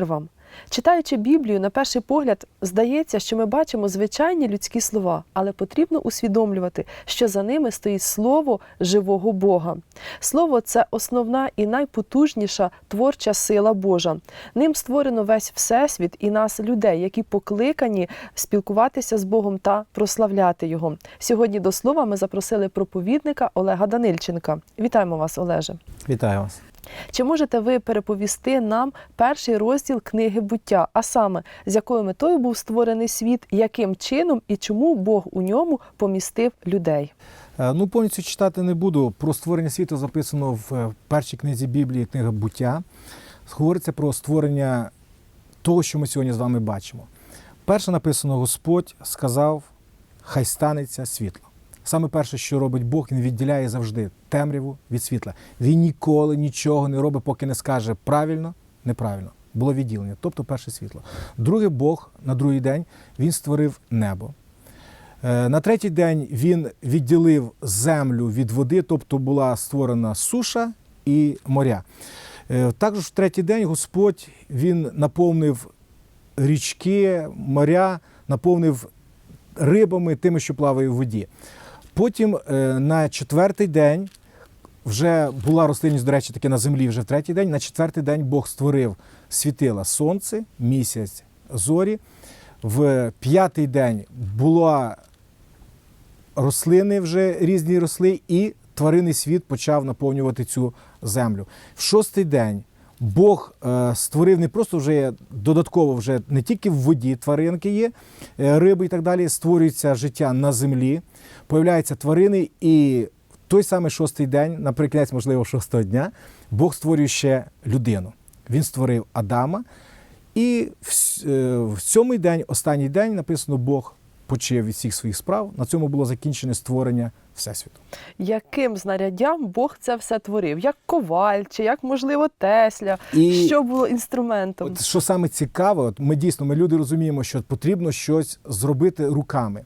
Мир вам! Читаючи Біблію, на перший погляд здається, що ми бачимо звичайні людські слова, але потрібно усвідомлювати, що за ними стоїть слово живого Бога. Слово це основна і найпотужніша творча сила Божа. Ним створено весь всесвіт і нас, людей, які покликані спілкуватися з Богом та прославляти Його. Сьогодні до слова ми запросили проповідника Олега Данильченка. Вітаємо вас, Олеже. Вітаю вас. Чи можете ви переповісти нам перший розділ книги буття, а саме з якою метою був створений світ, яким чином і чому Бог у ньому помістив людей? Е, Ну, повністю читати не буду. Про створення світу записано в е, першій книзі Біблії, книга буття. Говориться про створення того, що ми сьогодні з вами бачимо. Перше написано: Господь сказав, хай станеться світло. Саме перше, що робить Бог, він відділяє завжди темряву від світла. Він ніколи нічого не робить, поки не скаже правильно, неправильно. Було відділення, тобто перше світло. Другий Бог на другий день він створив небо. Е, На третій день він відділив землю від води, тобто була створена суша і моря. Е, Також в третій день Господь він наповнив річки, моря, наповнив рибами, тими, що плаває в воді. Потім е, на четвертий день вже була рослинність, до речі, таки на землі вже в третій день. На четвертий день Бог створив світила сонце, місяць, зорі. В п'ятий день була рослини вже різні росли, і тваринний світ почав наповнювати цю землю. В шостий день Бог е, створив не просто вже додатково, вже не тільки в воді тваринки є, е, риби і так далі. Створюється життя на землі, появляються тварини, і в той самий шостий день, наприкінець, можливо, шостого дня, Бог створює ще людину. Він створив Адама. І е, в сьомий день, останній день, написано, Бог почив від всіх своїх справ. На цьому було закінчене створення Всесвіту. Яким знаряддям Бог це все творив? Як коваль, чи як, можливо, Тесля? І Що було інструментом? от, що саме цікаве, от ми дійсно, ми люди розуміємо, що потрібно щось зробити руками.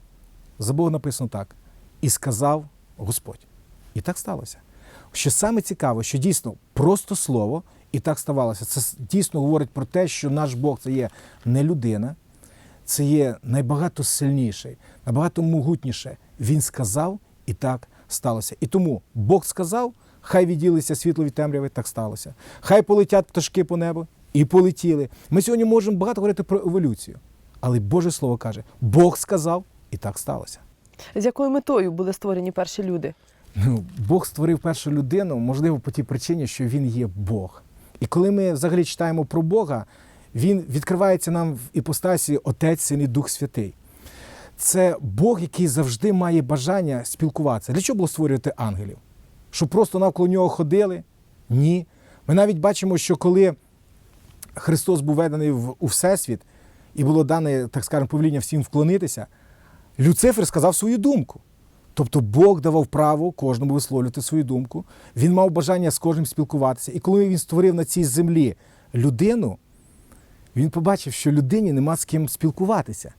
За Бога написано так. І сказав Господь. І так сталося. Що саме цікаве, що дійсно просто слово, і так ставалося. Це дійсно говорить про те, що наш Бог це є не людина, це є набагато сильніший, набагато могутніше. Він сказав, і так сталося. І тому Бог сказав, хай відділиться світло від темряви, так сталося. Хай полетять пташки по небу, і полетіли. Ми сьогодні можемо багато говорити про еволюцію, але Боже Слово каже: Бог сказав, і так сталося. З якою метою були створені перші люди? Ну, Бог створив першу людину, можливо, по тій причині, що він є Бог. І коли ми взагалі читаємо про Бога, він відкривається нам в іпостасі Отець, Син і Дух Святий. Це Бог, який завжди має бажання спілкуватися. Для чого було створювати ангелів? Щоб просто навколо нього ходили? Ні. Ми навіть бачимо, що коли Христос був ведений у Всесвіт і було дане, так скажемо, повеління всім вклонитися, Люцифер сказав свою думку. Тобто Бог давав право кожному висловлювати свою думку. Він мав бажання з кожним спілкуватися. І коли він створив на цій землі людину, він побачив, що людині нема з ким спілкуватися.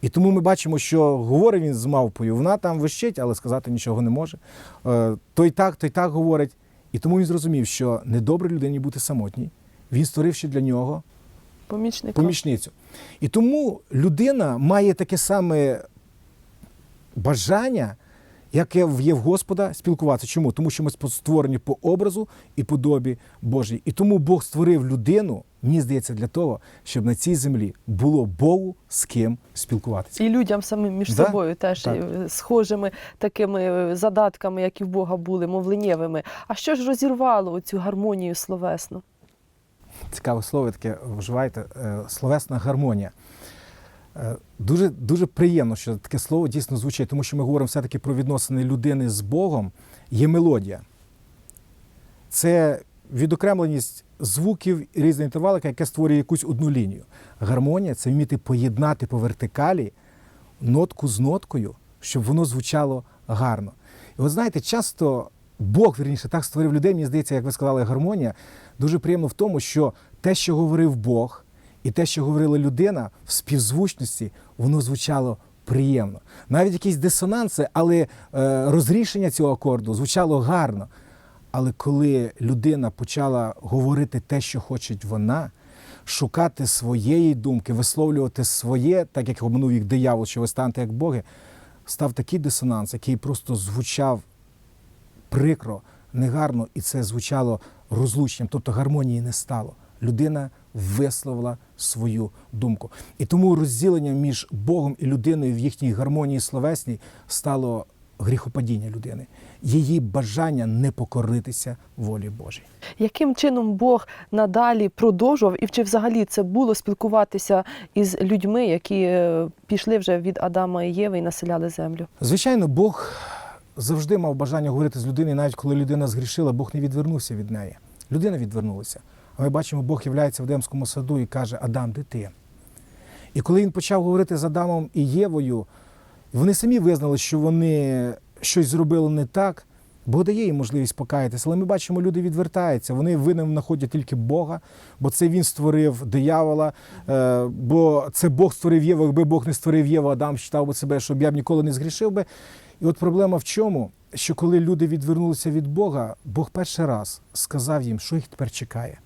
І тому ми бачимо, що говорить він з мавпою, вона там вищить, але сказати нічого не може. Е, Той так, той так говорить. І тому він зрозумів, що недобре людині бути самотній. Він створив ще для нього Помічника? помічницю. І тому людина має таке саме бажання, яке є в Господа, спілкуватися. Чому? Тому що ми створені по образу і подобі Божій. І тому Бог створив людину, мені здається, для того, щоб на цій землі було Богу з ким спілкуватися. І людям самим між Да, собою теж так. е, схожими такими е, задатками, як і в Бога були, мовленнєвими. А що ж розірвало цю гармонію словесну? Цікаве слово таке вживаєте, е, словесна гармонія. Дуже, дуже приємно, що таке слово дійсно звучить, тому що ми говоримо все-таки про відносини людини з Богом. Є мелодія. Це відокремленість звуків різних інтервалів, яке створює якусь одну лінію. Гармонія це вміти поєднати по вертикалі нотку з ноткою, щоб воно звучало гарно. І от знаєте, часто Бог, вірніше, так створив людей, мені здається, як ви сказали, гармонія. Дуже приємно в тому, що те, що говорив Бог, і те, що говорила людина в співзвучності, воно звучало приємно. Навіть якісь дисонанси, але е, розрішення цього акорду звучало гарно. Але коли людина почала говорити те, що хоче вона, шукати своєї думки, висловлювати своє, так як обманув їх диявол, що ви станете як Боги, став такий дисонанс, який просто звучав прикро, негарно, і це звучало розлученням, тобто гармонії не стало. Людина висловила свою думку. І тому розділення між Богом і людиною в їхній гармонії словесній стало гріхопадіння людини, її бажання не покоритися волі Божій. Яким чином Бог надалі продовжував, і чи взагалі це було спілкуватися із людьми, які е, пішли вже від Адама і Єви і населяли землю? Звичайно, Бог завжди мав бажання говорити з людиною, навіть коли людина згрішила, Бог не відвернувся від неї. Людина відвернулася. А ми бачимо, Бог являється в Едемському саду і каже: Адам, де ти? І коли він почав говорити з Адамом і Євою, вони самі визнали, що вони щось зробили не так. Бог дає їм можливість покаятися, але ми бачимо, люди відвертаються. Вони винним знаходять тільки Бога, бо це він створив диявола, е, бо це Бог створив Єву. Якби Бог не створив Єву, Адам вважав би себе, щоб я б ніколи не згрішив би. І от проблема в чому? Що коли люди відвернулися від Бога, Бог перший раз сказав їм, що їх тепер чекає.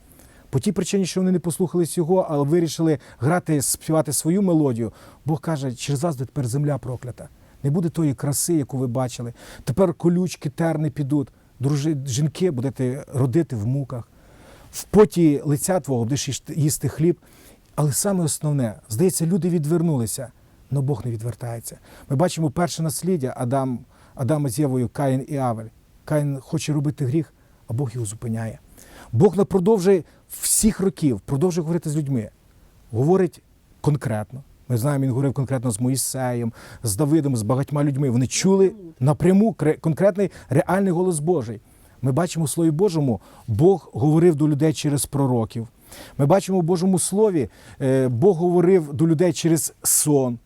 По тій причині, що вони не послухались його, але вирішили грати, співати свою мелодію. Бог каже, через вас тепер земля проклята. Не буде тої краси, яку ви бачили. Тепер колючки, терни підуть. Дружи, жінки будете родити в муках. В поті лиця твого будеш їсти- хліб. Але саме основне, здається, люди відвернулися, але Бог не відвертається. Ми бачимо перше насліддя Адам, Адама з Євою, Каїн і Авель. Каїн хоче робити гріх, а Бог його зупиняє. Бог продовжує всіх років, продовжує говорити з людьми. Говорить конкретно. Ми знаємо, він говорив конкретно з Моїсеєм, з Давидом, з багатьма людьми. Вони чули напряму конкретний реальний голос Божий. Ми бачимо у Слові Божому, Бог говорив до людей через пророків. Ми бачимо у Божому Слові, е, Бог говорив до людей через сон,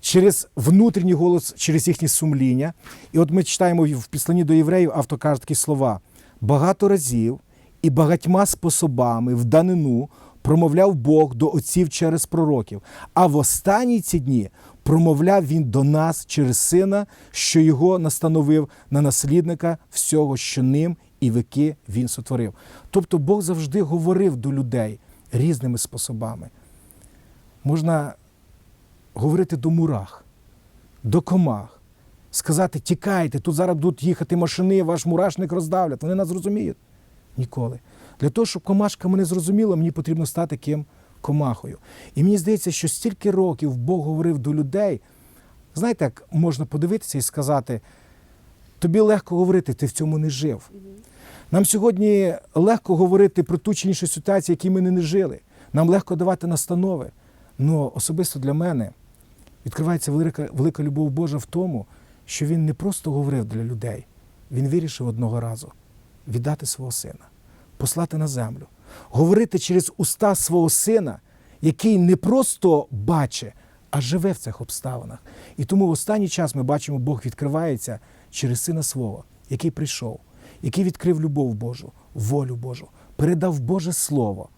через внутрішній голос, через їхнє сумління. І от ми читаємо в післанні до євреїв, автор каже такі слова: багато разів і багатьма способами в данину промовляв Бог до отців через пророків. А в останні ці дні промовляв він до нас через сина, що його настановив на наслідника всього, що ним і веки він сотворив. Тобто Бог завжди говорив до людей різними способами. Можна говорити до мурах, до комах, сказати: тікайте, тут зараз будуть їхати машини, ваш мурашник роздавлять. Вони нас зрозуміють. Ніколи. Для того, щоб комашка мене зрозуміла, мені потрібно стати ким комахою. І мені здається, що стільки років Бог говорив до людей. Знаєте, як можна подивитися і сказати, тобі легко говорити, ти в цьому не жив. Нам сьогодні легко говорити про ту чи іншу ситуацію, які ми не жили. Нам легко давати настанови. Але особисто для мене відкривається велика, велика любов Божа в тому, що він не просто говорив для людей, він вирішив одного разу віддати свого сина, послати на землю, говорити через уста свого сина, який не просто бачить, а живе в цих обставинах. І тому в останній час ми бачимо, Бог відкривається через сина свого, який прийшов, який відкрив любов Божу, волю Божу, передав Боже Слово,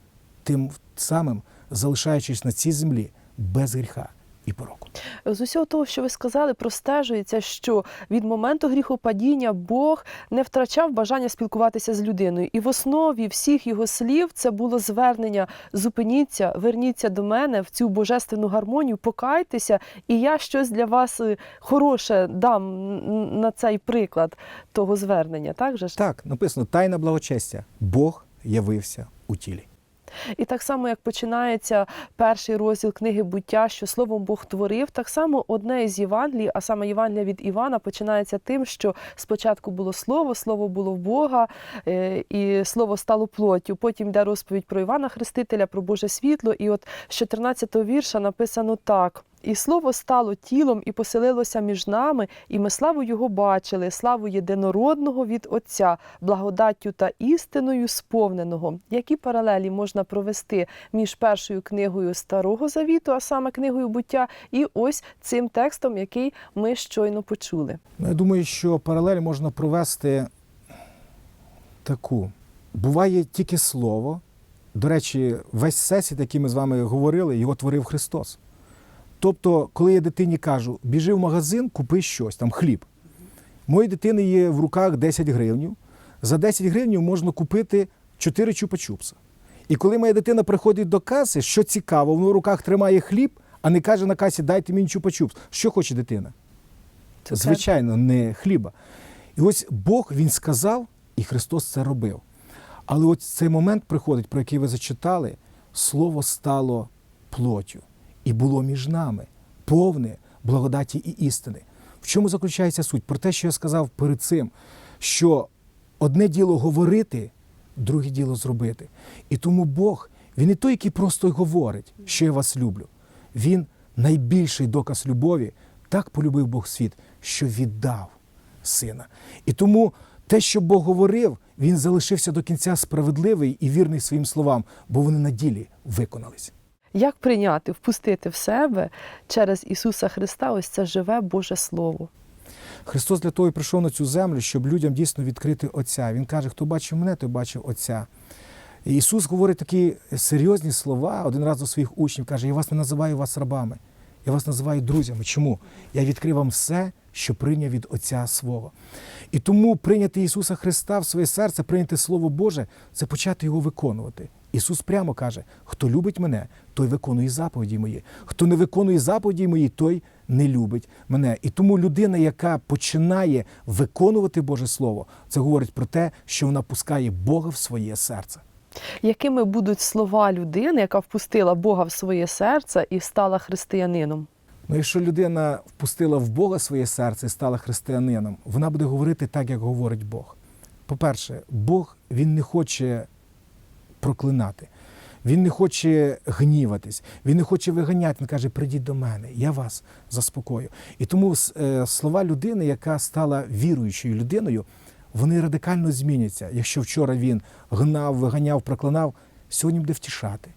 тим самим залишаючись на цій землі без гріха і пороку. З усього того, що ви сказали, простежується, що від моменту гріхопадіння Бог не втрачав бажання спілкуватися з людиною. І в основі всіх його слів це було звернення: зупиніться, верніться до мене в цю божественну гармонію, покайтеся, і я щось для вас е, хороше дам на цей приклад того звернення. Так же ж? Так, написано тайна благочестя. Бог явився у тілі. І так само, як починається перший розділ книги буття, що словом Бог творив, так само одне із Євангелій, а саме Євангелія від Івана, починається тим, що спочатку було слово, слово було в Бога, е, і слово стало плоттю. Потім йде розповідь про Івана Хрестителя, про Боже світло. І от з 14-го вірша написано так. І слово стало тілом і поселилося між нами, і ми славу його бачили, славу єдинородного від Отця, благодаттю та істиною сповненого. Які паралелі можна провести між першою книгою Старого Завіту, а саме книгою буття, і ось цим текстом, який ми щойно почули? Ну, я думаю, що паралель можна провести таку. Буває тільки слово. До речі, весь всесвіт, який ми з вами говорили, його творив Христос. Тобто, коли я дитині кажу, біжи в магазин, купи щось, там хліб. Моїй дитини є в руках 10 гривнів. За 10 гривнів можна купити 4 чупа-чупса. І коли моя дитина приходить до каси, що цікаво, вона в руках тримає хліб, а не каже на касі, дайте мені чупа-чупс. Що хоче дитина? Це Звичайно, не хліба. І ось Бог він сказав, і Христос це робив. Але ось цей момент приходить, про який ви зачитали, слово стало плоттю і було між нами, повне благодаті і істини. В чому заключається суть? Про те, що я сказав перед цим, що одне діло говорити, друге діло зробити. І тому Бог, він не той, який просто говорить, що я вас люблю. Він найбільший доказ любові. Так полюбив Бог світ, що віддав сина. І тому те, що Бог говорив, він залишився до кінця справедливий і вірний своїм словам, бо вони на ділі виконались. Як прийняти, впустити в себе через Ісуса Христа ось це живе Боже Слово? Христос для того і прийшов на цю землю, щоб людям дійсно відкрити Отця. Він каже, хто бачив мене, той бачив Отця. І Ісус говорить такі серйозні слова один раз до своїх учнів, каже, я вас не називаю вас рабами, я вас називаю друзями. Чому? Я відкрив вам все, що прийняв від Отця свого. І тому прийняти Ісуса Христа в своє серце, прийняти Слово Боже, це почати його виконувати. Ісус прямо каже: хто любить мене, той виконує заповіді мої. Хто не виконує заповіді мої, той не любить мене. І тому людина, яка починає виконувати Боже Слово, це говорить про те, що вона пускає Бога в своє серце. Якими будуть слова людини, яка впустила Бога в своє серце і стала християнином? Ну, якщо людина впустила в Бога своє серце і стала християнином, вона буде говорити так, як говорить Бог. По-перше, Бог він не хоче проклинати, він не хоче гніватись, він не хоче виганяти. Він каже: прийдіть до мене, я вас заспокою. І тому е, слова людини, яка стала віруючою людиною, вони радикально зміняться. Якщо вчора він гнав, виганяв, проклинав, сьогодні буде втішати.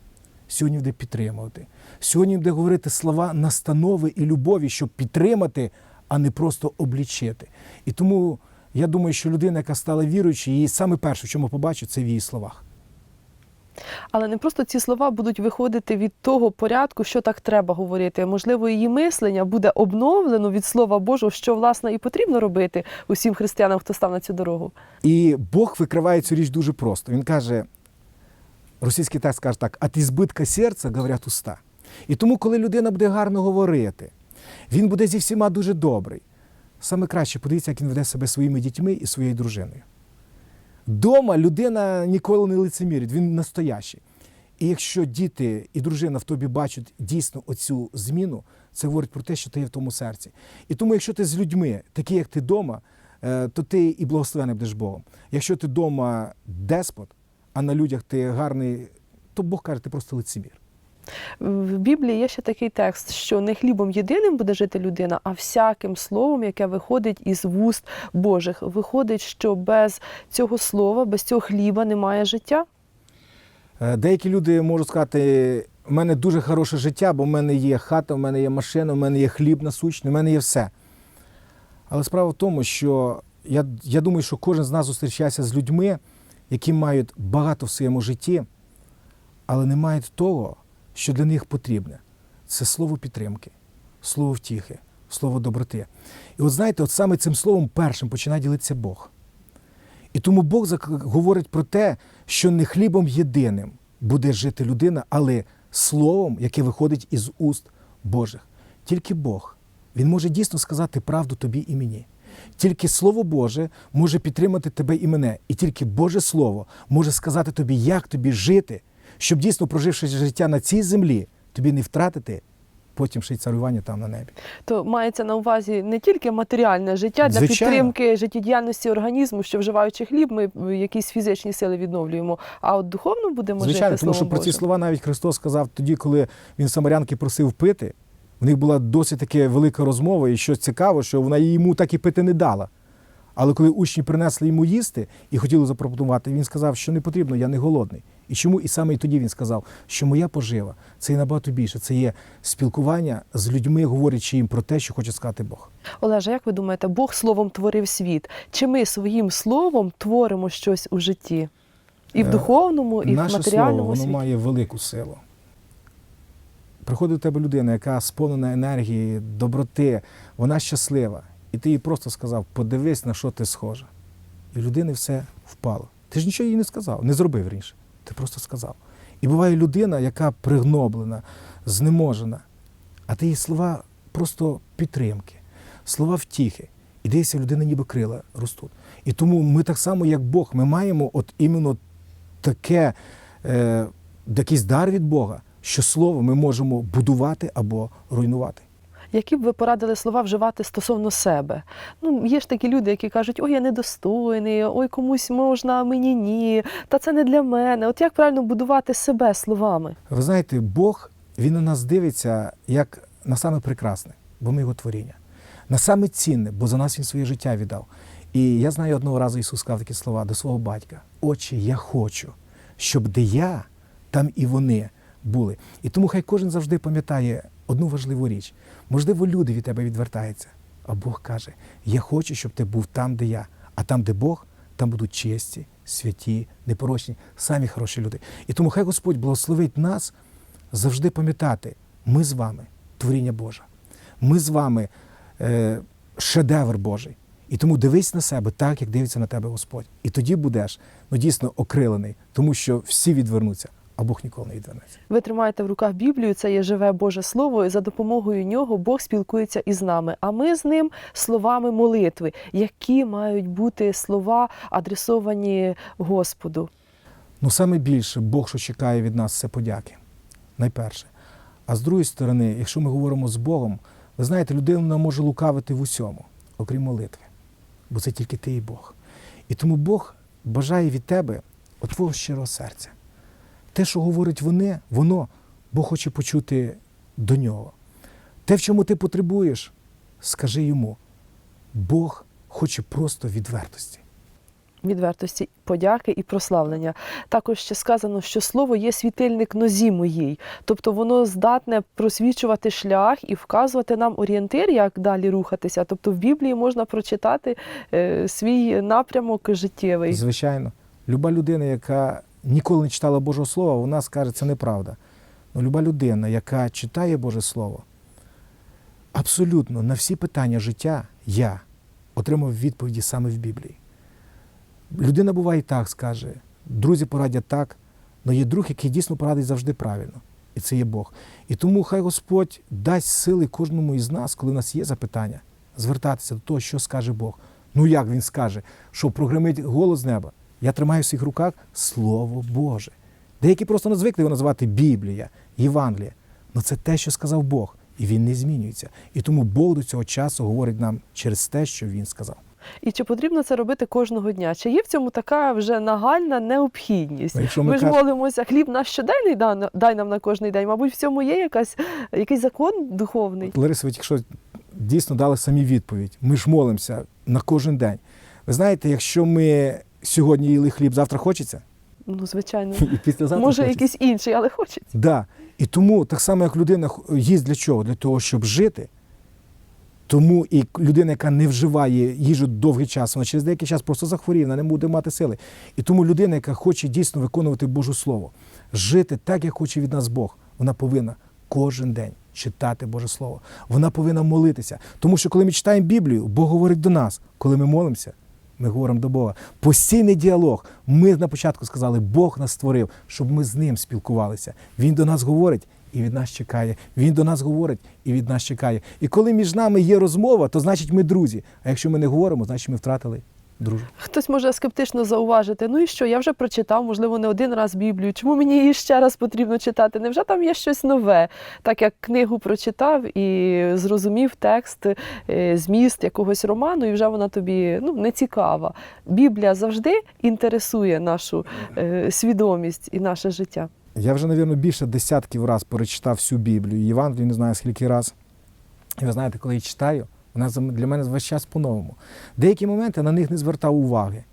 Сьогодні буде підтримувати. Сьогодні буде говорити слова настанови і любові, щоб підтримати, а не просто облічити. І тому я думаю, що людина, яка стала віруючою, її саме перше, в чому побачу, це в її словах. Але не просто ці слова будуть виходити від того порядку, що так треба говорити. Можливо, її мислення буде обновлено від Слова Божого, що власне і потрібно робити усім християнам, хто став на цю дорогу. І Бог викриває цю річ дуже просто. Він каже, російський текст каже так: от ізбитка серця говорять уста. І тому, коли людина буде гарно говорити, він буде зі всіма дуже добрий. Саме краще подивіться, як він веде себе своїми дітьми і своєю дружиною. Дома людина ніколи не лицемірить, він настоящий. І якщо діти і дружина в тобі бачать дійсно оцю зміну, це говорить про те, що ти є в тому серці. І тому, якщо ти з людьми, такі як ти вдома, е, то ти і благословений будеш Богом. Якщо ти вдома деспот, а на людях ти гарний, то Бог каже, ти просто лицемір. В Біблії є ще такий текст, що не хлібом єдиним буде жити людина, а всяким словом, яке виходить із вуст Божих. Виходить, що без цього слова, без цього хліба немає життя. Е, Деякі люди можуть сказати, у мене дуже хороше життя, бо в мене є хата, в мене є машина, в мене є хліб насущний, в мене є все. Але справа в тому, що я, я думаю, що кожен з нас зустрічається з людьми, які мають багато в своєму житті, але не мають того, що для них потрібне. Це слово підтримки, слово втіхи, слово доброти. І от знаєте, от саме цим словом першим починає ділитися Бог. І тому Бог говорить про те, що не хлібом єдиним буде жити людина, але словом, яке виходить із уст Божих. Тільки Бог. Він може дійсно сказати правду тобі і мені. Тільки Слово Боже може підтримати тебе і мене. І тільки Боже Слово може сказати тобі, як тобі жити, щоб дійсно проживши життя на цій землі, тобі не втратити потім ще й царювання там на небі. То мається на увазі не тільки матеріальне життя для Звичайно. підтримки життєдіяльності організму, що вживаючи хліб, ми якісь фізичні сили відновлюємо. А от духовно будемо Звичайно, жити тому що Словом про ці слова навіть Христос сказав тоді, коли він самарянки просив пити. В них була досить таке велика розмова, і що цікаво, що вона йому так і пити не дала. Але коли учні принесли йому їсти і хотіли запропонувати, він сказав, що не потрібно, я не голодний. І чому? І саме і тоді він сказав, що моя пожива це є набагато більше. Це є спілкування з людьми, говорячи їм про те, що хоче сказати Бог. Олеже, як ви думаєте, Бог словом творив світ? Чи ми своїм словом творимо щось у житті? І в Е, духовному, і в Наше матеріальному слово воно світі? має велику силу. Приходить до тебе людина, яка сповнена енергії, доброти, вона щаслива. І ти їй просто сказав, подивись, на що ти схожа. І в людини все впало. Ти ж нічого їй не сказав, не зробив раніше. Ти просто сказав. І буває людина, яка пригноблена, знеможена, а ти їй слова просто підтримки, слова втіхи. І десь в людини ніби крила ростуть. І тому ми так само, як Бог, ми маємо от іменно таке, е, якийсь дар від Бога, що слово ми можемо будувати або руйнувати. Які б ви порадили слова вживати стосовно себе? Ну, є ж такі люди, які кажуть, ой, я недостойний, ой, комусь можна, а мені ні, та це не для мене. От як правильно будувати себе словами? Ви знаєте, Бог він на нас дивиться як на саме прекрасне, бо ми його творіння, на саме цінне, бо за нас він своє життя віддав. І я знаю, одного разу Ісус сказав такі слова до свого батька: Отче, я хочу, щоб де я, там і вони були. І тому хай кожен завжди пам'ятає одну важливу річ. Можливо, люди від тебе відвертаються, а Бог каже: Я хочу, щоб ти був там, де я, а там, де Бог, там будуть честі, святі, непорочні, самі хороші люди. І тому хай Господь благословить нас завжди пам'ятати, ми з вами творіння Боже. Ми з вами е, шедевр Божий. І тому дивись на себе так, як дивиться на тебе Господь. І тоді будеш ну, дійсно окрилений, тому що всі відвернуться, а Бог ніколи не відвернеться. Ви тримаєте в руках Біблію, це є живе Боже Слово, і за допомогою нього Бог спілкується із нами. А ми з ним словами молитви, які мають бути слова адресовані Господу. Ну, саме більше Бог, що чекає від нас, це подяки. Найперше. А з другої сторони, якщо ми говоримо з Богом, ви знаєте, людина може лукавити в усьому, окрім молитви. Бо це тільки ти і Бог. І тому Бог бажає від тебе от твого щирого серця. Те, що говорить вони, воно Бог хоче почути до нього. Те, в чому ти потребуєш, скажи йому. Бог хоче просто відвертості. відвертості, подяки і прославлення. Також ще сказано, що слово є світильник нозі моїй, тобто воно здатне просвічувати шлях і вказувати нам орієнтир, як далі рухатися. Тобто в Біблії можна прочитати е, свій напрямок життєвий. Звичайно, люба людина, яка ніколи не читала Божого Слова, вона скаже, це неправда. Ну, люба людина, яка читає Боже Слово, абсолютно на всі питання життя я отримав відповіді саме в Біблії. Людина буває і так скаже, друзі порадять так, але є друг, який дійсно порадить завжди правильно. І це є Бог. І тому хай Господь дасть сили кожному із нас, коли в нас є запитання, звертатися до того, що скаже Бог. Ну як він скаже, що прогремить голос з неба? Я тримаю в своїх руках Слово Боже. Деякі просто не звикли його називати Біблія, Євангелія. Але це те, що сказав Бог, і він не змінюється. І тому Бог до цього часу говорить нам через те, що він сказав. І чи потрібно це робити кожного дня? Чи є в цьому така вже нагальна необхідність? Ну, якщо Ми, ми ж каж- молимося, хліб наш щоденний дай, нам на кожний день. Мабуть, в цьому є якась, якийсь закон духовний. Лариса, ви тільки що дійсно дали самі відповідь. Ми ж молимося на кожен день. Ви знаєте, якщо ми сьогодні їли хліб, завтра хочеться, Ну, звичайно. і післязавтра Може, хочеться. якийсь інший, але хочеться. Да. І тому, так само, як людина їсть для чого? Для того, щоб жити. Тому і людина, яка не вживає їжу довгий час, вона через деякий час просто захворіє, вона не буде мати сили. І тому людина, яка хоче дійсно виконувати Боже Слово, жити так, як хоче від нас Бог, вона повинна кожен день читати Боже Слово. Вона повинна молитися. Тому що коли ми читаємо Біблію, Бог говорить до нас. Коли ми молимося, ми говоримо до Бога. Постійний діалог. Ми на початку сказали, Бог нас створив, щоб ми з ним спілкувалися. Він до нас говорить і від нас чекає. Він до нас говорить і від нас чекає. І коли між нами є розмова, то значить ми друзі. А якщо ми не говоримо, значить ми втратили дружбу. Хтось може скептично зауважити, ну і що, я вже прочитав, можливо, не один раз Біблію. Чому мені її ще раз потрібно читати? Невже там є щось нове? Так як книгу прочитав і зрозумів текст, е, зміст якогось роману, і вже вона тобі ну, не цікава. Біблія завжди інтересує нашу е, свідомість і наше життя. Я вже, мабуть, більше десятків разів перечитав всю Біблію, Євангелію, не знаю скільки раз. І ви знаєте, коли я читаю, вона для мене весь час по-новому. Деякі моменти на них не звертав уваги.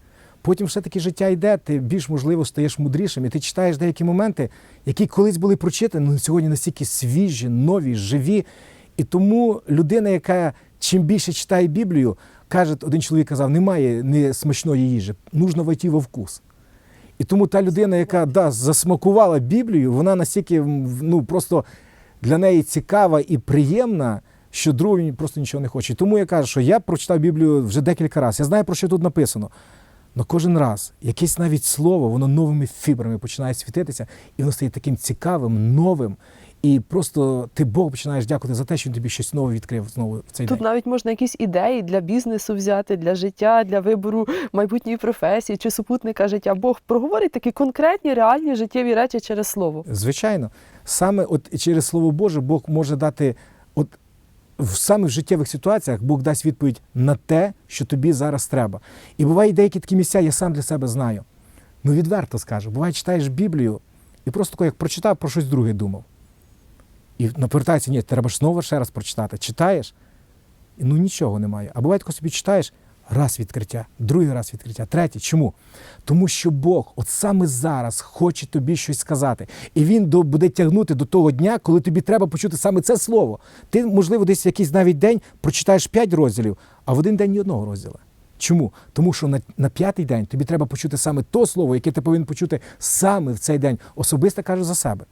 Потім все-таки життя йде, ти більш можливо стаєш мудрішим, і ти читаєш деякі моменти, які колись були прочитані, але сьогодні настільки свіжі, нові, живі. І тому людина, яка чим більше читає Біблію, каже, один чоловік казав, немає не смачної їжі, нужно войти во вкус. І тому та людина, яка да, засмакувала Біблію, вона настільки ну, просто для неї цікава і приємна, що другий просто нічого не хоче. І тому я кажу, що я прочитав Біблію вже декілька разів. Я знаю, про що тут написано. Но кожен раз якесь навіть слово, воно новими фібрами починає світитися, і воно стає таким цікавим, новим. І просто ти Бог починаєш дякувати за те, що він тобі щось нове відкрив знову в цей Тут день. навіть можна якісь ідеї для бізнесу взяти, для життя, для вибору майбутньої професії чи супутника життя. Бог проговорить такі конкретні, реальні життєві речі через слово. Звичайно, саме от через Слово Боже Бог може дати, в саме в життєвих ситуаціях Бог дасть відповідь на те, що тобі зараз треба. І бувають деякі такі місця, я сам для себе знаю. Ну, відверто скажу, буває, читаєш Біблію і просто тако, як прочитав, про щось друге думав. І напертається, ні, треба ж знову ще раз прочитати. Читаєш, і ну нічого немає. А буває, коли собі читаєш, раз відкриття, другий раз відкриття, третій. Чому? Тому що Бог от саме зараз хоче тобі щось сказати. І він до, буде тягнути до того дня, коли тобі треба почути саме це слово. Ти, можливо, десь якийсь навіть день прочитаєш п'ять розділів, а в один день ні одного розділа. Чому? Тому що на, на п'ятий день тобі треба почути саме то слово, яке ти повинен почути саме в цей день. Особисто кажу за себе.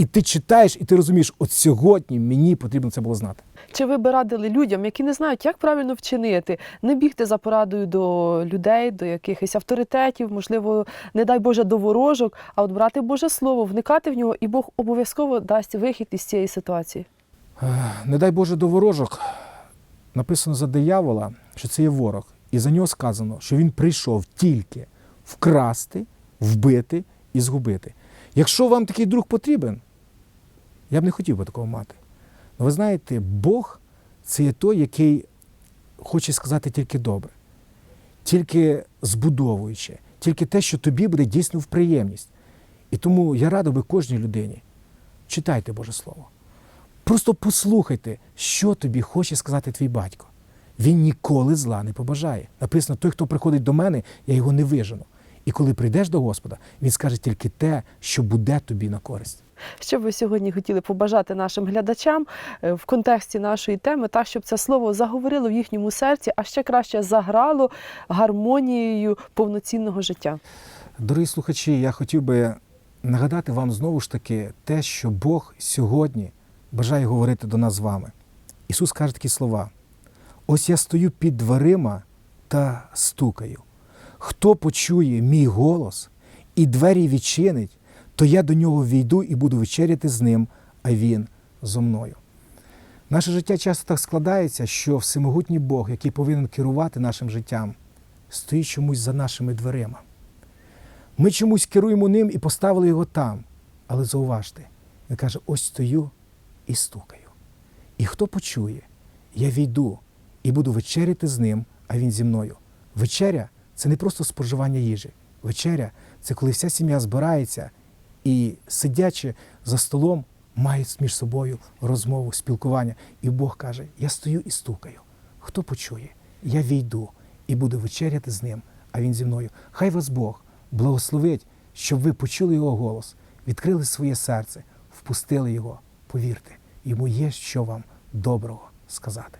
І ти читаєш, і ти розумієш, от сьогодні мені потрібно це було знати. Чи ви би радили людям, які не знають, як правильно вчинити, не бігти за порадою до людей, до якихось авторитетів, можливо, не дай Боже, до ворожок, а от брати Боже Слово, вникати в нього, і Бог обов'язково дасть вихід із цієї ситуації. Е, Не дай Боже до ворожок. Написано за диявола, що це є ворог. І за нього сказано, що він прийшов тільки вкрасти, вбити і згубити. Якщо вам такий друг потрібен, я б не хотів би такого мати. Але ви знаєте, Бог це є той, який хоче сказати тільки добре, тільки збудовуючи, тільки те, що тобі буде дійсно в приємність. І тому я радив би кожній людині. Читайте Боже Слово. Просто послухайте, що тобі хоче сказати твій батько. Він ніколи зла не побажає. Написано, той, хто приходить до мене, я його не вижену. І коли прийдеш до Господа, він скаже тільки те, що буде тобі на користь. Що ви сьогодні хотіли побажати нашим глядачам е, в контексті нашої теми, так щоб це слово заговорило в їхньому серці, а ще краще заграло гармонією повноцінного життя. Дорогі слухачі, я хотів би нагадати вам знову ж таки те, що Бог сьогодні бажає говорити до нас з вами. Ісус каже такі слова: ось я стою під дверима та стукаю. Хто почує мій голос і двері відчинить, то я до нього війду і буду вечеряти з ним, а він зо мною. Наше життя часто так складається, що всемогутній Бог, який повинен керувати нашим життям, стоїть чомусь за нашими дверима. Ми чомусь керуємо ним і поставили його там. Але зауважте, він каже: ось стою і стукаю. І хто почує, я війду і буду вечеряти з ним, а він зі мною. Вечеря це не просто споживання їжі. Вечеря це коли вся сім'я збирається і, сидячи за столом, мають між собою розмову, спілкування. І Бог каже: Я стою і стукаю. Хто почує, я війду і буду вечеряти з ним, а він зі мною. Хай вас Бог благословить, щоб ви почули його голос, відкрили своє серце, впустили його. Повірте, йому є що вам доброго сказати.